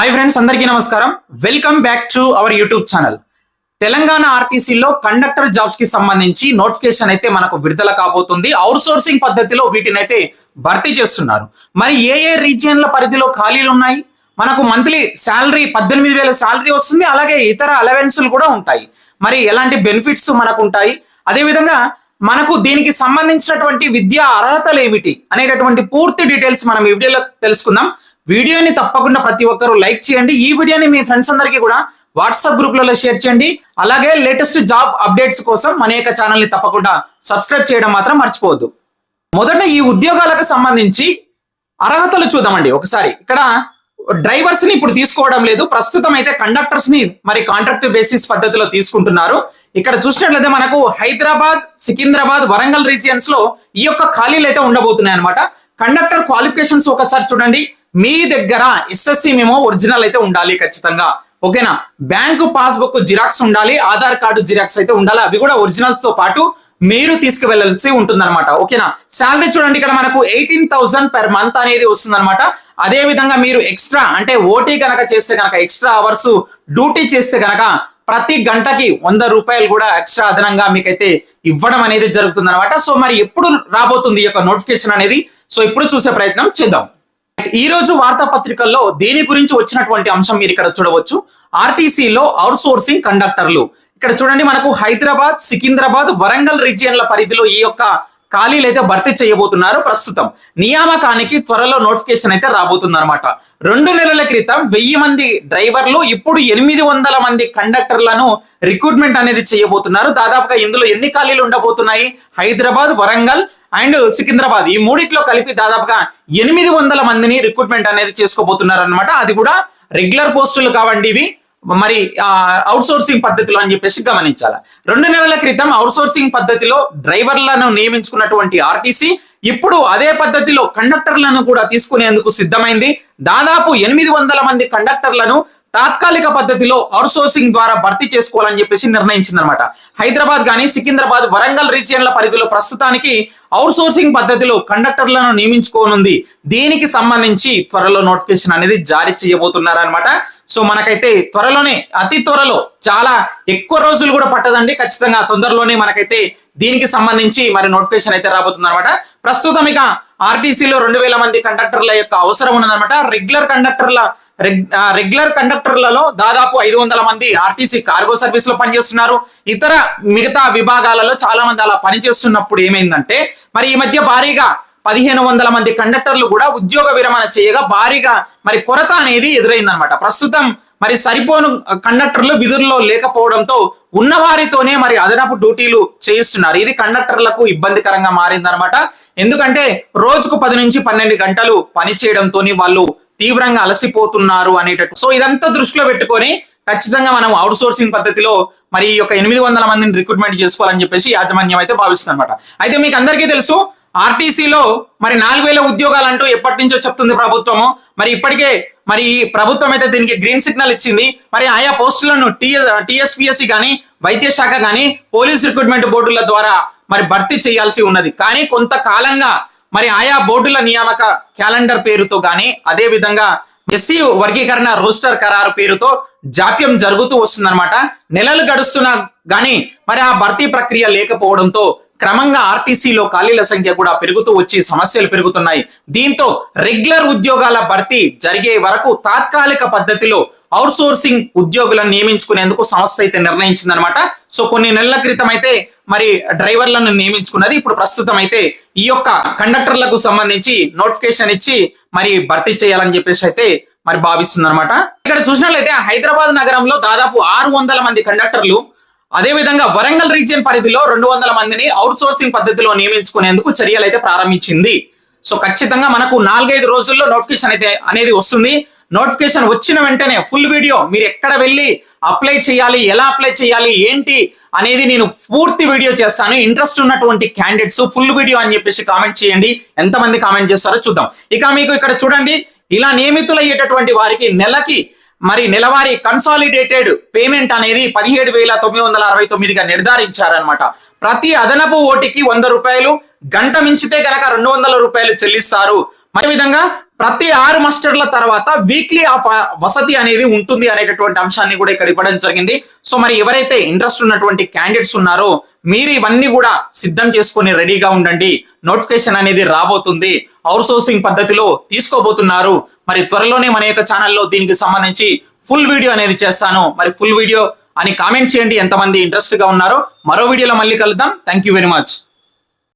Hi friends అందరికీ నమస్కారం. Welcome back to our YouTube channel Telangana ఆర్టీసీలో కండక్టర్ జాబ్స్కి సంబంధించి నోటిఫికేషన్ అయితే మనకు విడుదల కాబోతుంది. అవుట్ సోర్సింగ్ పద్ధతిలో వీటిని అయితే భర్తీ చేస్తున్నారు. మరి ఏ ఏ రీజియన్ల పరిధిలో ఖాళీలు ఉన్నాయి? మనకు మంత్లీ శాలరీ పద్దెనిమిది వేల శాలరీ వస్తుంది. అలాగే ఇతర అలవెన్సులు కూడా ఉంటాయి. మరి ఎలాంటి బెనిఫిట్స్ మనకు ఉంటాయి? అదేవిధంగా మనకు దీనికి సంబంధించినటువంటి విద్యా అర్హతలు ఏమిటి? అనేటటువంటి పూర్తి డీటెయిల్స్ మనం ఈ వీడియోలో తెలుసుకుందాం. వీడియోని తప్పకుండా ప్రతి ఒక్కరూ లైక్ చేయండి. ఈ వీడియోని మీ ఫ్రెండ్స్ అందరికీ కూడా వాట్సాప్ గ్రూప్లలో షేర్ చేయండి. అలాగే లేటెస్ట్ జాబ్ అప్డేట్స్ కోసం మన యొక్క ఛానల్ని తప్పకుండా సబ్స్క్రైబ్ చేయడం మాత్రం మర్చిపోవద్దు. మొదట ఈ ఉద్యోగాలకు సంబంధించి అర్హతలు చూద్దామండి. ఒకసారి ఇక్కడ డ్రైవర్స్ని ఇప్పుడు తీసుకోవడం లేదు. ప్రస్తుతం అయితే కండక్టర్స్ని మరి కాంట్రాక్ట్ బేసిస్ పద్ధతిలో తీసుకుంటున్నారు. ఇక్కడ చూసినట్లయితే మనకు హైదరాబాద్ సికింద్రాబాద్ వరంగల్ రీజియన్స్లో ఈ యొక్క ఖాళీలు అయితే ఉండబోతున్నాయి అనమాట కండక్టర్ క్వాలిఫికేషన్స్ ఒకసారి చూడండి. మీ దగ్గర ఎస్ఎస్సి మేము ఒరిజినల్ అయితే ఉండాలి ఖచ్చితంగా. ఓకేనా? బ్యాంకు పాస్బుక్ జిరాక్స్ ఉండాలి ఆధార్ కార్డు జిరాక్స్ అయితే ఉండాలి అవి కూడా ఒరిజినల్స్తో పాటు మీరు తీసుకువెళ్ళాల్సి ఉంటుంది అనమాట ఓకేనా? శాలరీ చూడండి ఇక్కడ మనకు ఎయిటీన్ థౌసండ్ పెర్ మంత్ అనేది వస్తుంది అనమాట అదే విధంగా మీరు ఎక్స్ట్రా అంటే ఓటీ కనుక చేస్తే కనుక ఎక్స్ట్రా అవర్స్ డ్యూటీ చేస్తే కనుక ప్రతి గంటకి వంద రూపాయలు కూడా ఎక్స్ట్రా అదనంగా మీకైతే ఇవ్వడం అనేది జరుగుతుంది అనమాట సో మరి ఎప్పుడు రాబోతుంది ఈ యొక్క నోటిఫికేషన్ అనేది? సో ఇప్పుడు చూసే ప్రయత్నం చేద్దాం. ఈ రోజు వార్తాపత్రికల్లో దీని గురించి వచ్చినటువంటి అంశం మీరు ఇక్కడ చూడవచ్చు? ఆర్టీసీలో అవుట్ సోర్సింగ్ కండక్టర్లు. ఇక్కడ చూడండి మనకు హైదరాబాద్ సికింద్రాబాద్ వరంగల్ రీజియన్ల పరిధిలో ఈ యొక్క ఖాళీలు అయితే భర్తీ చేయబోతున్నారు ప్రస్తుతం. నియామకానికి త్వరలో నోటిఫికేషన్ అయితే రాబోతుంది అనమాట రెండు నెలల క్రితం వెయ్యి మంది డ్రైవర్లు ఇప్పుడు ఎనిమిది వందల మంది కండక్టర్లను రిక్రూట్మెంట్ అనేది చేయబోతున్నారు. దాదాపుగా ఇందులో ఎన్ని ఖాళీలు ఉండబోతున్నాయి? హైదరాబాద్ వరంగల్ అండ్ సికింద్రాబాద్ ఈ మూడిట్లో కలిపి దాదాపుగా ఎనిమిది వందల మందిని రిక్రూట్మెంట్ అనేది చేసుకోబోతున్నారు అనమాట అది కూడా రెగ్యులర్ పోస్టులు కావండి ఇవి. మరి అవుట్ సోర్సింగ్ పద్ధతిలో అని చెప్పేసి గమనించాలి. రెండు నెలల క్రితం అవుట్ సోర్సింగ్ పద్ధతిలో డ్రైవర్లను నియమించుకున్నటువంటి ఆర్టీసీ ఇప్పుడు అదే పద్ధతిలో కండక్టర్లను కూడా తీసుకునేందుకు సిద్ధమైంది. దాదాపు ఎనిమిది వందల మంది కండక్టర్లను తాత్కాలిక పద్ధతిలో అవుట్సోర్సింగ్ ద్వారా భర్తీ చేసుకోవాలని చెప్పేసి నిర్ణయించింది అనమాట హైదరాబాద్ కానీ సికింద్రాబాద్ వరంగల్ రీజియన్ల పరిధిలో ప్రస్తుతానికి అవుట్సోర్సింగ్ పద్ధతిలో కండక్టర్లను నియమించుకోనుంది. దీనికి సంబంధించి త్వరలో నోటిఫికేషన్ అనేది జారీ చేయబోతున్నారనమాట సో మనకైతే త్వరలోనే అతి త్వరలో చాలా ఎక్కువ రోజులు కూడా పట్టదండి. ఖచ్చితంగా తొందరలోనే మనకైతే దీనికి సంబంధించి మరి నోటిఫికేషన్ అయితే రాబోతుంది అనమాట ప్రస్తుతం ఇక ఆర్టీసీలో రెండు వేల మంది కండక్టర్ల యొక్క అవసరం ఉన్నదన్నమాట. రెగ్యులర్ కండక్టర్ల రెగ్యులర్ కండక్టర్లలో దాదాపు ఐదు వందల మంది ఆర్టీసీ కార్గో సర్వీస్లో పనిచేస్తున్నారు. ఇతర మిగతా విభాగాలలో చాలా మంది అలా పనిచేస్తున్నప్పుడు ఏమైందంటే మరి ఈ మధ్య భారీగా పదిహేను వందల మంది కండక్టర్లు కూడా ఉద్యోగ విరమణ చేయగా భారీగా మరి కొరత అనేది ఎదురైందనమాట ప్రస్తుతం మరి సరిపోను కండక్టర్లు విధుల్లో లేకపోవడంతో ఉన్నవారితోనే మరి అదనపు డ్యూటీలు చేయిస్తున్నారు. ఇది కండక్టర్లకు ఇబ్బందికరంగా మారిందనమాట ఎందుకంటే రోజుకు పది నుంచి పన్నెండు గంటలు పని చేయడంతో వాళ్ళు తీవ్రంగా అలసిపోతున్నారు అనేటట్టు. సో ఇదంతా దృష్టిలో పెట్టుకొని ఖచ్చితంగా మనం అవుట్ సోర్సింగ్ పద్ధతిలో మరి ఈ యొక్క ఎనిమిది వందల మందిని రిక్రూట్మెంట్ చేసుకోవాలని చెప్పేసి యాజమాన్యం అయితే భావిస్తుంది అనమాట అయితే మీకు అందరికీ తెలుసు ఆర్టీసీలో మరి నాలుగు వేల ఉద్యోగాలు అంటూ ఎప్పటి నుంచో చెప్తుంది ప్రభుత్వము. మరి ఇప్పటికే మరి ప్రభుత్వం అయితే దీనికి గ్రీన్ సిగ్నల్ ఇచ్చింది. మరి ఆయా పోస్టులను టిఎస్ టిఎస్పిఎస్సి కానీ వైద్య శాఖ కానీ పోలీస్ రిక్రూట్మెంట్ బోర్డుల ద్వారా మరి భర్తీ చేయాల్సి ఉన్నది. కానీ కొంతకాలంగా మరి ఆయా బోర్డుల నియామక క్యాలెండర్ పేరుతో గాని అదే విధంగా ఎస్సీ వర్గీకరణ రోస్టర్ ఖరారు పేరుతో జాప్యం జరుగుతూ వస్తుందన్నమాట. నెలలు గడుస్తున్నా గానీ మరి ఆ భర్తీ ప్రక్రియ లేకపోవడంతో క్రమంగా ఆర్టీసీలో ఖాళీల సంఖ్య కూడా పెరుగుతూ వచ్చి సమస్యలు పెరుగుతున్నాయి. దీంతో రెగ్యులర్ ఉద్యోగాల భర్తీ జరిగే వరకు తాత్కాలిక పద్ధతిలో అవుట్ సోర్సింగ్ ఉద్యోగులను నియమించుకునేందుకు సంస్థ అయితే నిర్ణయించిందనమాట సో కొన్ని నెలల క్రితం అయితే మరి డ్రైవర్లను నియమించుకున్నది. ఇప్పుడు ప్రస్తుతం అయితే ఈ యొక్క కండక్టర్లకు సంబంధించి నోటిఫికేషన్ ఇచ్చి మరి భర్తీ చేయాలని చెప్పేసి అయితే మరి భావిస్తుంది అనమాట ఇక్కడ చూసినట్లయితే హైదరాబాద్ నగరంలో దాదాపు ఆరు వందల మంది కండక్టర్లు అదే విధంగా వరంగల్ రీజియన్ పరిధిలో రెండు వందల మందిని అవుట్ సోర్సింగ్ పద్ధతిలో నియమించుకునేందుకు చర్యలు అయితే ప్రారంభించింది. సో ఖచ్చితంగా మనకు నాలుగైదు రోజుల్లో నోటిఫికేషన్ అయితే అనేది వస్తుంది. నోటిఫికేషన్ వచ్చిన వెంటనే ఫుల్ వీడియో మీరు ఎక్కడ వెళ్ళి అప్లై చేయాలి ఎలా అప్లై చేయాలి ఏంటి అనేది నేను పూర్తి వీడియో చేస్తాను. ఇంట్రెస్ట్ ఉన్నటువంటి క్యాండిడేట్స్ ఫుల్ వీడియో అని చెప్పేసి కామెంట్ చేయండి. ఎంతమంది కామెంట్ చేస్తారో చూద్దాం. ఇక మీకు ఇక్కడ చూడండి ఇలా నియమితులయ్యేటటువంటి వారికి నెలకి మరి నెలవారీ కన్సాలిడేటెడ్ పేమెంట్ అనేది పదిహేడు వేల తొమ్మిది వందల అరవై తొమ్మిదిగా నిర్ధారించారనమాట ప్రతి అదనపు ఓటికి వంద రూపాయలు గంట మించితే గనక రెండు వందల రూపాయలు చెల్లిస్తారు. మరి విధంగా ప్రతి ఆరు మస్టర్ల తర్వాత వీక్లీ ఆఫ్ uh, వసతి అనేది ఉంటుంది అనేటటువంటి అంశాన్ని కూడా ఇక్కడ ఇవ్వడం జరిగింది. సో మరి ఎవరైతే ఇంట్రెస్ట్ ఉన్నటువంటి క్యాండిడేట్స్ ఉన్నారో మీరు ఇవన్నీ కూడా సిద్ధం చేసుకొని రెడీగా ఉండండి. నోటిఫికేషన్ అనేది రాబోతుంది. అవుట్సోర్సింగ్ పద్ధతిలో తీసుకోబోతున్నారు. మరి త్వరలోనే మన యొక్క ఛానల్లో దీనికి సంబంధించి ఫుల్ వీడియో అనేది చేస్తాను. మరి ఫుల్ వీడియో అని కామెంట్ చేయండి ఎంతమంది ఇంట్రెస్ట్గా ఉన్నారో. మరో వీడియోలో మళ్ళీ కలుద్దాం. Thank you very much